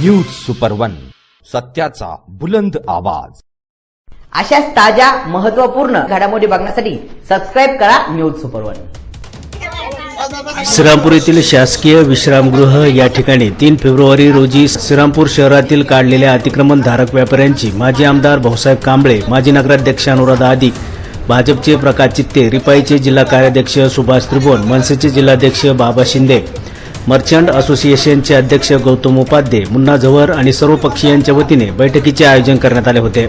News super one सत्याचा बुलंद आवाज. अशाच ताज्या महत्त्वपूर्ण घडामोडी बघण्यासाठी सबस्क्राईब करा न्यूज सुपर वन श्रीरामपूर येथील शासकीय विश्रामगृह या ठिकाणी तीन फेब्रुवारी रोजी श्रीरामपूर शहरातील काढलेल्या अतिक्रमण धारक व्यापाऱ्यांची माजी आमदार भाऊसाहेब कांबळे माजी नगराध्यक्ष अनुराधा आदिक भाजपचे प्रकाश चित्ते रिपाईचे जिल्हा कार्याध्यक्ष सुभाष त्रिभुवन मनसेचे जिल्हाध्यक्ष बाबा शिंदे मर्चंट असोसिएशनचे अध्यक्ष गौतम उपाध्ये मुन्ना झवर आणि सर्व पक्षीयांच्या वतीने बैठकीचे आयोजन करण्यात आले होते.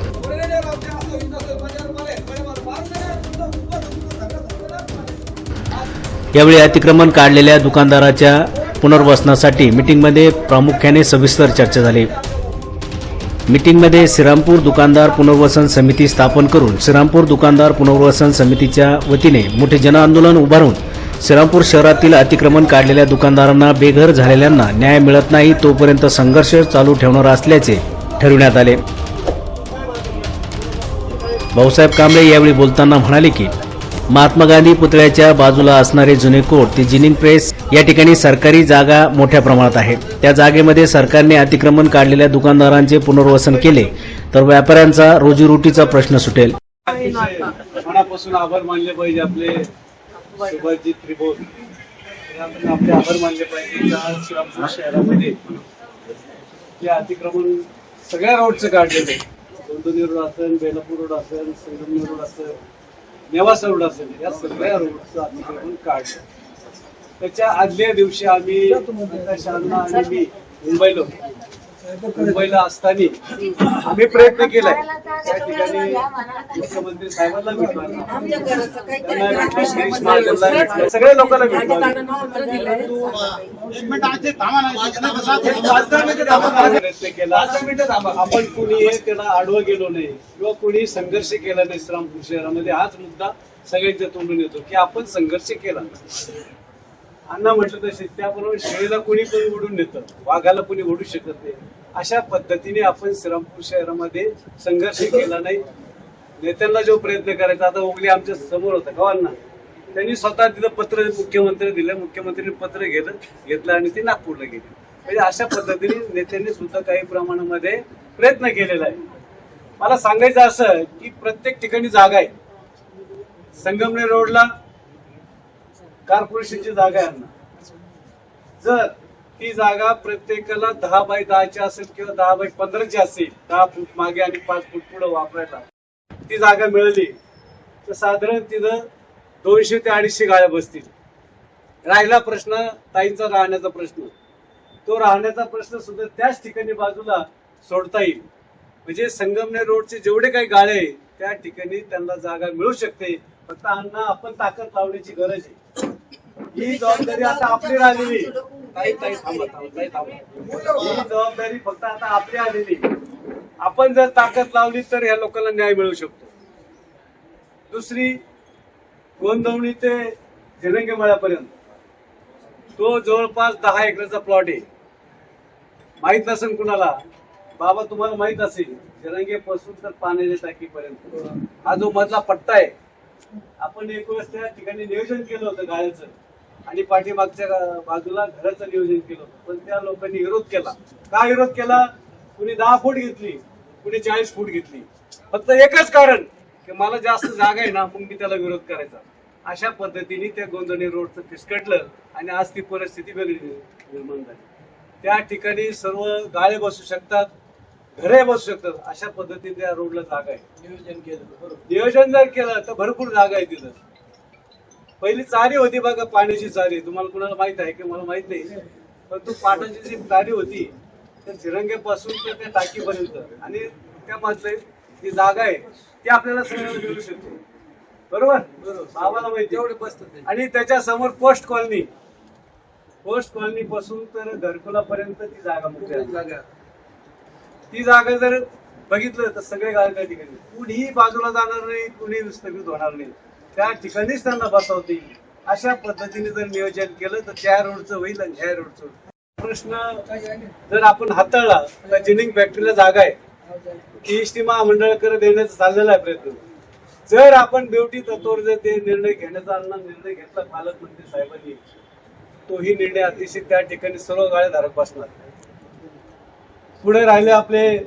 यावेळी अतिक्रमण काढलेल्या दुकानदाराच्या पुनर्वसनासाठी मिटिंगमध्ये प्रामुख्याने सविस्तर चर्चा झाली. मिटिंगमध्ये श्रीरामपूर दुकानदार पुनर्वसन समिती स्थापन करून श्रीरामपूर दुकानदार पुनर्वसन समितीच्या वतीने मोठे जनआंदोलन उभारून श्रीरामपूर शहरातील अतिक्रमण काढलेल्या दुकानदारांना बेघर झालेल्यांना न्याय मिळत नाही तोपर्यंत संघर्ष चालू ठेवणार असल्याचे ठरविण्यात आले. भाऊसाहेब कांबळे यावेळी बोलताना म्हणाले की महात्मा गांधी पुतळ्याच्या बाजूला असणारे जुने कोर्ट ते जिनिंग प्रेस या ठिकाणी सरकारी जागा मोठ्या प्रमाणात आहे. त्या जागेमध्ये सरकारने अतिक्रमण काढलेल्या दुकानदारांचे पुनर्वसन केले तर व्यापाऱ्यांचा रोजीरोटीचा प्रश्न सुटेल. मनापासून आभार मानले पाहिजे आपले. सुभाषजी त्रिभुवन. आपण आपले आभार मानले पाहिजे. श्रीरामपूर शहरामध्ये जे अतिक्रमण सगळ्या रोडचं काढलेलं आहे. दोंदोली रोड असेल बेलापूर रोड असेल संगमनेर रोड असेल नेवासा रोड असेल या सगळ्या रोडचं अतिक्रमण काढलं. त्याच्या आदल्या दिवशी आम्ही शाळांना आणि मी मुंबईला होतो. मुंबईला असताना आम्ही प्रयत्न केलाय. त्या ठिकाणी मुख्यमंत्री साहेबांना भेटलो, सगळ्या लोकांना प्रयत्न केला. आपण कुणी त्याला आडवं गेलो नाही किंवा कुणी संघर्ष केला नाही श्रीरामपूर शहरामध्ये. हाच मुद्दा सगळ्यांच्या तोंडून येतो की आपण संघर्ष केला अण्णा म्हटलं तसे त्याबरोबर शेळीला कोणी पण ओढून नेतं. वाघाला कोणी ओढू शकत नाही. अशा पद्धतीने आपण श्रीरामपूर शहरामध्ये संघर्ष केला नाही. नेत्यांना जो प्रयत्न करायचा आता ओगले आमच्यासमोर होता गव्हांना त्यांनी स्वतः तिथं पत्र मुख्यमंत्री दिलं मुख्यमंत्र्यांनी पत्र घेतलं घेतलं आणि ते नागपूरला गेले. म्हणजे अशा पद्धतीने नेत्यांनी सुद्धा काही प्रमाणामध्ये प्रयत्न केलेला आहे. मला सांगायचं असं की प्रत्येक ठिकाणी जागा आहे. संगमनेर रोडला कॉर्पोरेशनची जागा आहे जर ती जागा प्रत्येकाला दहा बाय दहाची असेल किंवा दहा बाय पंधराची असेल दहा फूट मागे आणि पाच फूट पुढे वापरायला. ती जागा मिळाली तर साधारण तिथं दोनशे ते अडीचशे गाड्या बसतील. राहिला प्रश्न ताईंचा राहण्याचा प्रश्न. तो राहण्याचा प्रश्न सुद्धा त्याच ठिकाणी बाजूला सोडता येईल. म्हणजे संगमनेर रोडचे जेवढे काही गाळे त्या ठिकाणी त्यांना जागा मिळू शकते. फक्त अण्णा आपण ताकद लावण्याची गरज आहे. ही जबाबदारी आता आपली राहिलेली. काही काही ही जबाबदारी फक्त आता आपली आलेली. आपण जर ताकद लावली तर या लोकांना न्याय मिळू शकतो. दुसरी गोंदवणी ते जरंगे मळ्यापर्यंत. तो जवळपास दहा एकराचा प्लॉट आहे. माहीत नसेल कुणाला. बाबा तुम्हाला माहीत असेल जरंगे पासून तर पाण्याच्या टाकीपर्यंत. हा जो मधला पट्टा आहे आपण एक वेळेस त्या ठिकाणी नियोजन केलं होतं गाळ्याचं. आणि पाठीमागच्या बाजूला घराचं नियोजन केलं होतं. पण त्या लोकांनी विरोध केला. का विरोध केला? कुणी दहा फूट घेतली कुणी चाळीस फूट घेतली. फक्त एकच कारण की मला जास्त जागा आहे ना मग मी त्याला विरोध करायचा. अशा पद्धतीने त्या गोंधळी रोडचं फिसकटलं आणि आज ती परिस्थिती वेगळी निर्माण झाली. त्या ठिकाणी सर्व गाळे बसू शकतात. घरे बसू शकतात. अशा पद्धतीने त्या रोडला जागा आहे. नियोजन केलं नियोजन जर केलं तर भरपूर जागा आहे तिथं. पहिली चारी होती बघा पाण्याची चारी. तुम्हाला कुणाला माहीत आहे की मला माहीत नाही. पण तू पाटाची जी चारी होती त्या झिरंगेपासून ते त्या टाकीपर्यंत. आणि त्या मधले जी जागा आहे ती आपल्याला सगळ्यांना मिळू शकते. बरोबर? बाबाला माहिती एवढे बसतात आणि त्याच्यासमोर पोस्ट कॉलनी. पोस्ट कॉलनी पासून तर घरकुलापर्यंत ती जागा मोठी आहे. ती जागा जर बघितलं तर सगळे गाव ठिकाणी कुणीही बाजूला जाणार नाही कुणी विस्थापित होणार नाही. त्या ठिकाणीच त्यांना बसवता. येईल अशा पद्धतीने जर नियोजन केलं तर त्या रोडचं होईल आणि ह्या रोडचं होईल. प्रश्न जर आपण हाताळला तर जिनिंग फॅक्टरीला जागा आहे. ती एस टी महामंडळाकडे देण्याचा चाललेला आहे प्रयत्न. जर आपण ड्युटी तत्वर जर ते निर्णय घेण्याचा आणला निर्णय घेतला पालकमंत्री साहेबांनी तोही निर्णय अतिशय त्या ठिकाणी सर्व गाळेधारक बसणार. पुढे राहिले आपले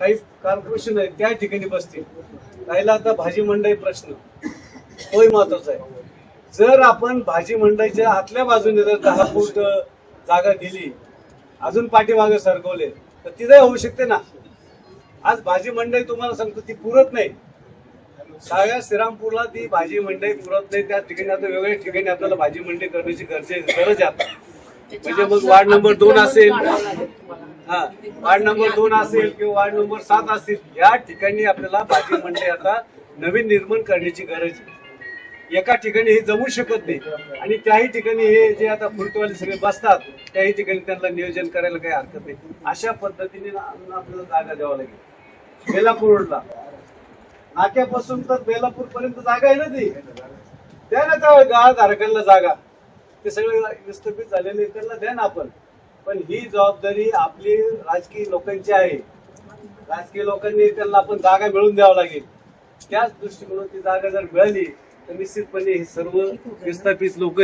काही कॉर्पोरेशन आहेत त्या ठिकाणी बसतील. राहिला आता भाजी मंडई प्रश्न. तोही महत्त्वाचा आहे. जर आपण भाजी मंडईच्या आतल्या बाजूने जर दहा फूट जागा दिली अजून पाठीमागे सरकवले तर तिथे होऊ शकते ना? आज भाजी मंडई तुम्हाला सांगतो ती पुरत नाही. सगळ्या श्रीरामपूरला ती भाजी मंडई पुरत नाही. त्या ठिकाणी आता वेगवेगळ्या ठिकाणी आपल्याला भाजी मंडई करण्याची गरज गरज आहे आता. म्हणजे मग वार्ड नंबर दोन असेल. हा वार्ड नंबर दोन असेल किंवा वार्ड नंबर सात असेल या ठिकाणी आपल्याला भाजी मंडई आता नवीन निर्माण करण्याची गरज आहे. एका ठिकाणी हे जमू शकत नाही आणि त्याही ठिकाणी हे जे आता फुलटवाले सगळे बसतात त्याही ठिकाणी त्यांना नियोजन करायला काही हरकत नाही. अशा पद्धतीने आपल्याला जागा द्यावा लागेल. बेलापूर रोडला. नाक्यापासून तर बेलापूर पर्यंत जागा आहे ना ती? त्या ना त्या गाळ धारकांना जागा. ते सगळे विस्थापित झालेले आहेत, त्यांना द्या ना आपण. पण ही जबाबदारी आपली राजकीय लोकांची आहे. राजकीय लोकांनी त्यांना आपण जागा मिळवून द्यावं लागेल. त्याच दृष्टिकोनात ती जागा जर मिळाली तर निश्चितपणे हे सर्व विस्थापित लोक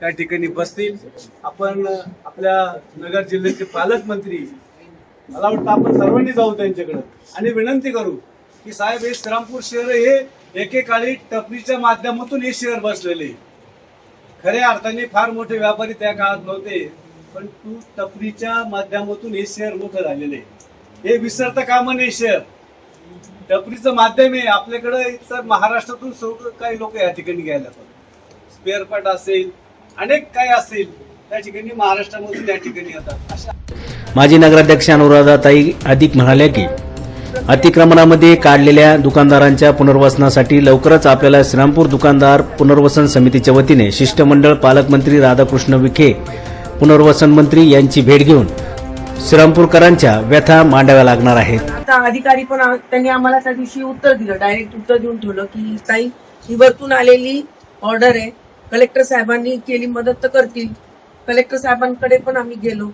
त्या ठिकाणी बसतील. आपण आपल्या नगर जिल्ह्याचे पालकमंत्री मला वाटतं आपण सर्वांनी जाऊ त्यांच्याकडे. आणि विनंती करू की साहेब हे श्रीरामपूर शहर हे एकेकाळी टपरीच्या माध्यमातून हे शहर बसलेले. खऱ्या अर्थाने फार मोठे व्यापारी त्या काळात नव्हते. पण तू टपरीच्या माध्यमातून हे शहर मोठं झालेलं आहे. हे विसरता कामा नाही शहर. टपरीचं माध्यम आहे. आपल्याकडे तर महाराष्ट्रातून सर्व काही लोक या ठिकाणी घ्यायला पण स्पेअर पार्ट असेल अनेक काही असेल त्या ठिकाणी महाराष्ट्रामधून या ठिकाणी येतात. अशा माजी नगराध्यक्ष अनुराधाताई अधिक म्हणाल्या की अतिक्रमणामध्ये काढलेल्या दुकानदारांच्या पुनर्वसनासाठी लवकरच आपल्याला श्रीरामपूर दुकानदार पुनर्वसन समितीच्या वतीने शिष्टमंडळ पालकमंत्री राधाकृष्ण विखे पुनर्वसन मंत्री यांची भेट घेऊन श्रीरामपूरकरांच्या व्यथा मांडाव्या लागणार आहेत. आता अधिकारी पण आ- त्यांनी आम्हाला त्या दिवशी उत्तर दिलं. डायरेक्ट उत्तर देऊन ठेवलं की ताई ही वरतून आलेली ऑर्डर आहे. कलेक्टर साहेबांनी केली मदत तर करतील. कलेक्टर साहेबांकडे पण आम्ही गेलो.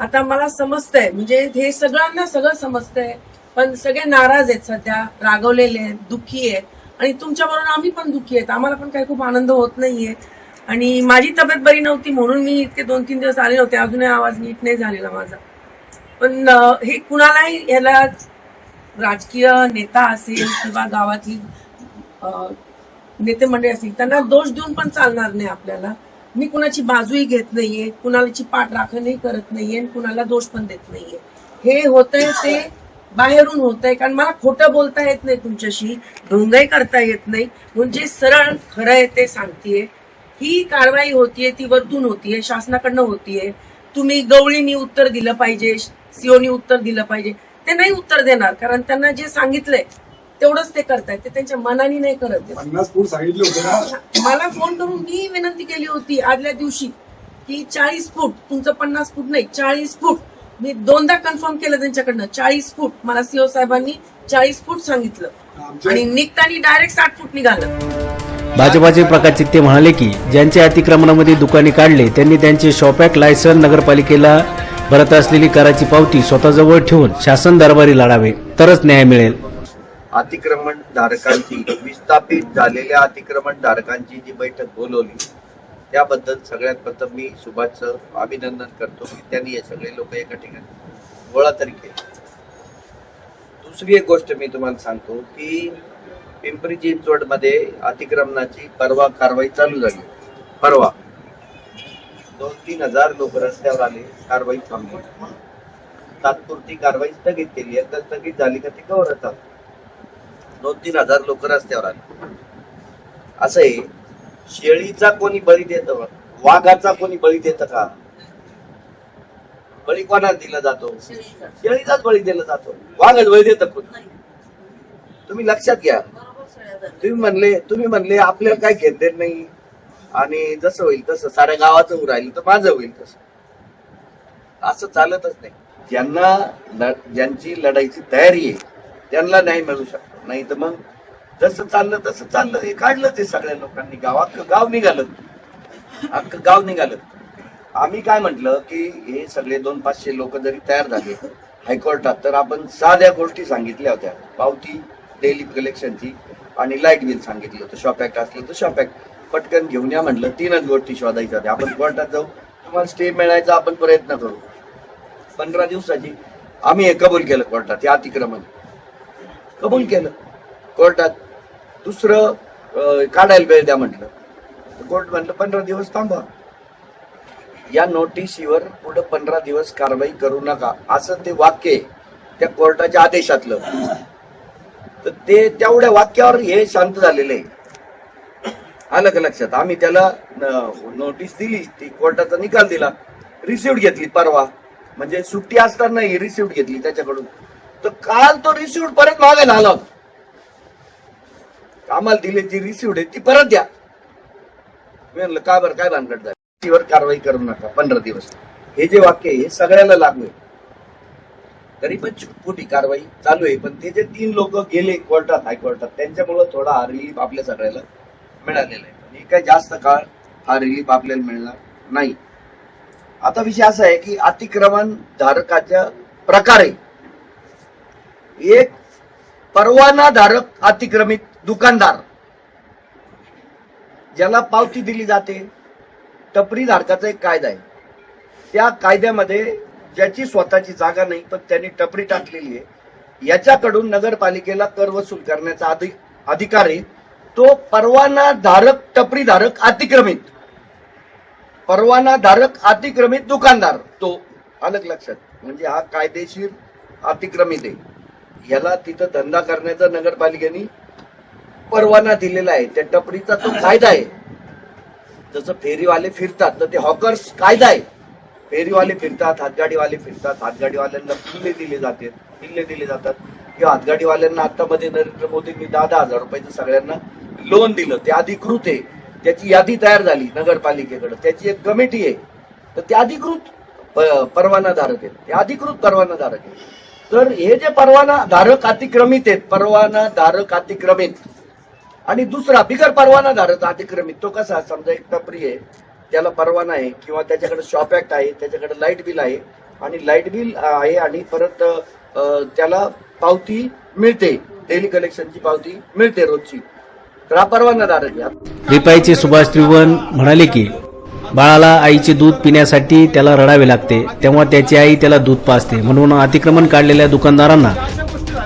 आता मला समजतंय म्हणजे हे सगळ्यांना सगळं समजतंय पण सगळे नाराज आहेत सध्या रागवलेले आहेत दुःखी आहेत. आणि तुमच्याबरोबर आम्ही पण दुःखी आहेत. आम्हाला पण काही खूप आनंद होत नाहीये. आणि माझी तब्येत बरी नव्हती म्हणून मी इतके दोन तीन दिवस आले नव्हते. अजूनही आवाज नीट नाही झालेला माझा. पण हे कुणालाही याला राजकीय नेता असेल किंवा गावातील नेते मंडळी असतील त्यांना दोष देऊन पण चालणार नाही आपल्याला. मी कुणाची बाजूही घेत नाहीये कुणाची पाठ राखणही करत नाहीये आणि कुणाला दोष पण देत नाहीये. हे होतंय ते बाहेरून होतंय कारण मला खोटं बोलता येत नाही तुमच्याशी ढोंगाई करता येत नाही. म्हणजे सरळ खरं आहे ते सांगतेय. ही कारवाई होतीये ती वरतून होतीये शासनाकडनं होतीये. तुम्ही गवळीनी उत्तर दिलं पाहिजे सीओनी उत्तर दिलं पाहिजे. ते नाही उत्तर देणार कारण त्यांना जे सांगितलंय तेवढंच ते करतायत. ते त्यांच्या मनाने नाही करत मला फोन करून मी विनंती केली होती आदल्या दिवशी की चाळीस फूट तुमचं पन्नास फूट नाही चाळीस फूट. मी दोनदा कन्फर्म केलं त्यांच्याकडनं चाळीस फूट. मला सीओ साहेबांनी चाळीस फूट सांगितलं. आणि निघताना डायरेक्ट साठ फूट निघालं. भाजपाचे प्रकाश चित्ते म्हणाले की ज्यांच्या अतिक्रमणामध्ये दुकाने काढले त्यांनी त्यांचे शॉपॅक लायसन नगरपालिकेला भरत असलेली कराची पावती स्वतःजवळ ठेवून शासन दरबारी लढावे. तरच न्याय मिळेल. अतिक्रमण धारकांची विस्थापित झालेल्या अतिक्रमण धारकांची जी बैठक बोलवली त्याबद्दल सगळ्यात प्रथम मी सुभाषचं अभिनंदन करतो. की त्यांनी हे सगळे लोक एका ठिकाणी गोळा तरी केले. दुसरी एक गोष्ट मी तुम्हाला सांगतो की पिंपरी चिंचवडमध्ये अतिक्रमणाची परवा कारवाई चालू झाली. परवा. दोन तीन हजार लोक रस्त्यावर आले कारवाई थांबली. तात्पुरती कारवाई स्थगित केली एकदा स्थगित झाली का ती कवर होतात दोन तीन हजार लोक रस्त्यावर आले. असं आहे शेळीचा कोणी बळी देत वाघाचा कोणी बळी देत का? बळी कोणाला दिला जातो? शेळीचाच बळी दिला जातो. वाघच बळी देत कोणी? तुम्ही लक्षात घ्या. तुम्ही म्हणले तुम्ही म्हणले आपल्याला काय घेत नाही. आणि जसं होईल तसं साऱ्या गावाचं होऊ राहिलं तर माझं होईल तसं. असं चालतच नाही. ज्यांना ज्यांची लढाईची तयारी आहे त्यांना नाही मिळू शकत. नाही तर मग जसं चाललं तसं चाललं. हे काढलं ते सगळ्या लोकांनी. गाव अख्खं गाव निघालं. अख्खं गाव निघालं. आम्ही काय म्हटलं की हे सगळे दोन पाचशे लोक जरी तयार झाले हायकोर्टात तर आपण साध्या गोष्टी सांगितल्या होत्या. पावती डेली कलेक्शनची आणि लाइट बिल सांगितलं होतं. शॉप ऍक्ट असलं तर शॉप ऍक्ट पटकन घेऊन या म्हटलं तीनच गोष्टी शोधायच्या होत्या. आपण कोर्टात जाऊ. तुम्हाला स्टे मिळायचा आपण प्रयत्न करू. पंधरा दिवसाची. आम्ही हे कबूल केलं कोर्टात हे अतिक्रमण. कबूल केलं. कोर्टात दुसरं काढायला वेळ द्या म्हटलं. कोर्ट म्हटलं पंधरा दिवस थांबा या नोटीसीवर पुढे पंधरा दिवस कारवाई करू नका. असं ते वाक्य आहे. त्या कोर्टाच्या आदेशातलं. तर ते तेवढ्या वाक्यावर हे शांत झालेलं आहे. आलं का लक्षात? आम्ही त्याला नोटीस दिली ती कोर्टाचा निकाल दिला. रिसिव्ह घेतली परवा. म्हणजे सुट्टी असतानाही रिसिव्ह घेतली त्याच्याकडून. तर काल तो रिसिव्ह परत मागायला आला होता. आम्हाला दिली जी रिसिव्ह आहे ती परत द्या. मी म्हणलं का बरं? काय भानगड झाली? वर कारवाई करू नका पंधरा दिवस. हे जे वाक्य आहे हे सगळ्याला लागू आहे. तरी पण छोटी कारवाई चालू आहे. पण ते जे तीन लोक गेले कोर्टात हायकोर्टात त्यांच्यामुळं थोडा हा रिलीफ आपल्या सगळ्याला मिळालेला आहे. काय जास्त काळ हा रिलीफ आपल्याला मिळणार नाही. आता विषय असा आहे की अतिक्रमण धारकाच्या प्रकारे एक परवाना धारक अतिक्रमित दुकानदार ज्याला पावती दिली जाते टपरी धारकाचा एक कायदा आहे. त्या कायद्यामध्ये ज्याची स्वतःची जागा नाही पण त्यांनी टपरी टाकलेली आहे. याच्याकडून नगरपालिकेला कर वसूल करण्याचा अधिक अधिकार आहे. तो परवाना धारक टपरी धारक अतिक्रमित. परवाना धारक अतिक्रमित दुकानदार. तो अलग लक्षात. म्हणजे हा कायदेशीर अतिक्रमित आहे. याला तिथं धंदा करण्याचा नगरपालिकेने परवाना दिलेला आहे. त्या टपरीचा तो कायदा आहे. जसं फेरीवाले फिरतात तर ते हॉकर्स कायदा आहे. फेरीवाले फिरतात हातगाडीवाले फिरतात. हातगाडीवाल्यांना किल्ले दिले जाते. किल्ले दिले जातात. किंवा हातगाडीवाल्यांना आता मध्ये नरेंद्र मोदींनी दहा दहा हजार रुपयाचं सगळ्यांना लोन दिलं. ते अधिकृत आहे. त्याची यादी तयार झाली नगरपालिकेकडे. त्याची एक कमिटी आहे. तर ते अधिकृत परवाना परवानाधारक आहेत. ते अधिकृत परवानाधारक आहेत. तर हे जे परवाना धारक अतिक्रमित आहेत परवाना धारक अतिक्रमित. आणि दुसरा बिगर परवाना धारक अतिक्रमित तो कसा समजा एक टपरी आहे. त्याला परवाना आहे किंवा त्याच्याकडे शॉप ऍक्ट आहे त्याच्याकडे लाइट बिल आहे आणि लाइट बिल आहे आणि परत त्याला पावती मिळते डेली कलेक्शनची पावती मिळते रोजची. तर हा परवाना धारक रिपाईचे सुभाष त्रिवन म्हणाले की बाळाला आईचे दूध पिण्यासाठी त्याला रडावे लागते तेव्हा त्याची आई त्याला दूध पाजते. म्हणून अतिक्रमण काढलेल्या दुकानदारांना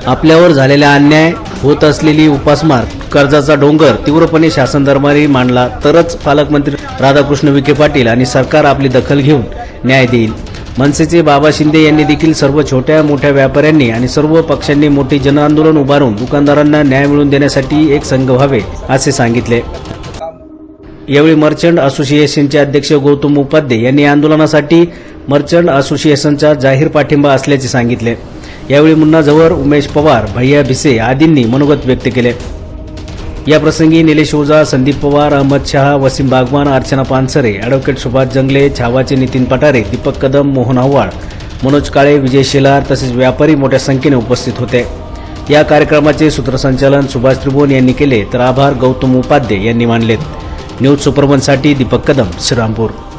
आपल्यावर झालेला अन्याय होत असलेली उपासमार कर्जाचा डोंगर तीव्रपणे शासन दरबारी मांडला तरच पालकमंत्री राधाकृष्ण विखे पाटील आणि सरकार आपली दखल घेऊन न्याय देईल. मनसेचे बाबा शिंदे यांनी देखील सर्व छोट्या मोठ्या व्यापाऱ्यांनी आणि सर्व पक्षांनी मोठे जनआंदोलन उभारून दुकानदारांना न्याय मिळवून देण्यासाठी एक संघ व्हावे असे सांगितले. यावेळी मर्चंट असोसिएशनचे अध्यक्ष गौतम उपाध्ये यांनी आंदोलनासाठी मर्चंट असोसिएशनचा जाहीर पाठिंबा असल्याचे सांगितले. यावेळी मुन्ना जवळ उमेश पवार भैया भिसे आदींनी मनोगत व्यक्त केले. याप्रसंगी निलेश ओझा संदीप पवार अहमद शहा वसीम बागवान अर्चना पानसरे अॅडव्होकेट सुभाष जंगले छावाचे नितीन पटारे दीपक कदम मोहन आव्हाड मनोज काळे विजय शेलार तसेच व्यापारी मोठ्या संख्येने उपस्थित होते. या कार्यक्रमाचे सूत्रसंचालन सुभाष त्रिभुवन यांनी केले तर आभार गौतम उपाध्ये यांनी मानलेत. न्यूज सुपरवनसाठी दीपक कदम श्रीरामपूर.